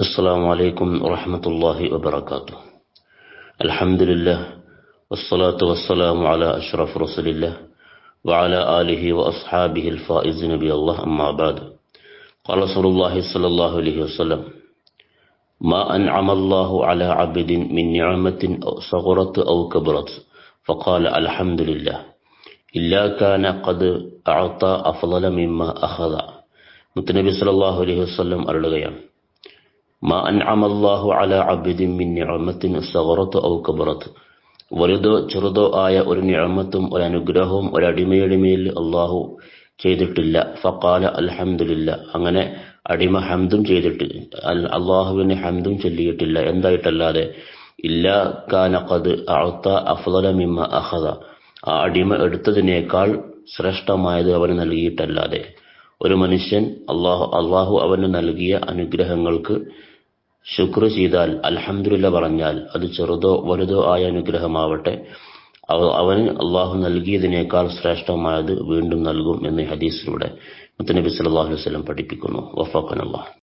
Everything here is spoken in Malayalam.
السلام عليكم ورحمة الله وبركاته الحمد لله والصلاة والسلام على أشرف رسول الله وعلى آله وأصحابه الفائزين بي الله أما بعد قال رسول الله صلى الله عليه وسلم ما أنعم الله على عبد من نعمة أو صغرت أو كبرت فقال الحمد لله إلا كان قد أعطى أفضل مما أخذ മുത്തനബി സല്ലല്ലാഹു അലൈഹി വസല്ലം അരുളുകയാണ് നിഅമത്തിൻ ഔ വലുതോ ചെറുതോ ആയ ഒരു നിഅമത്തും ഒരു അനുഗ്രഹവും ഒരു അടിമയുടെ മേൽ അള്ളാഹു ചെയ്തിട്ടില്ല. ഫക്കാല അൽഹംദുലില്ല. അങ്ങനെ അടിമ ഹംദും ചെയ്തിട്ട് അള്ളാഹുവിനെ ഹംദും ചൊല്ലിയിട്ടില്ല. എന്തായിട്ടല്ലാതെ? ഇല്ലാ കാന ഖദ് അഅത അഫ്ളല മിമ്മ അഖദ. ആ അടിമ എടുത്തതിനേക്കാൾ ശ്രേഷ്ഠമായത് അവന് നൽകിയിട്ടല്ലാതെ. ഒരു മനുഷ്യൻ അള്ളാഹു അള്ളാഹു അവന് നൽകിയ അനുഗ്രഹങ്ങൾക്ക് ശുക്ർ ചെയ്താൽ അൽഹംദുലില്ല പറഞ്ഞാൽ അത് ചെറുതോ വലുതോ ആയ അനുഗ്രഹമാവട്ടെ. അവന് അള്ളാഹു നൽകിയതിനേക്കാൾ ശ്രേഷ്ഠമായത് വീണ്ടും നൽകും എന്ന് ഹദീസിലൂടെ മുത്തനബി സല്ലല്ലാഹു അലൈഹി വസല്ലം പഠിപ്പിക്കുന്നു. വഫാഖൻ അള്ളാഹ്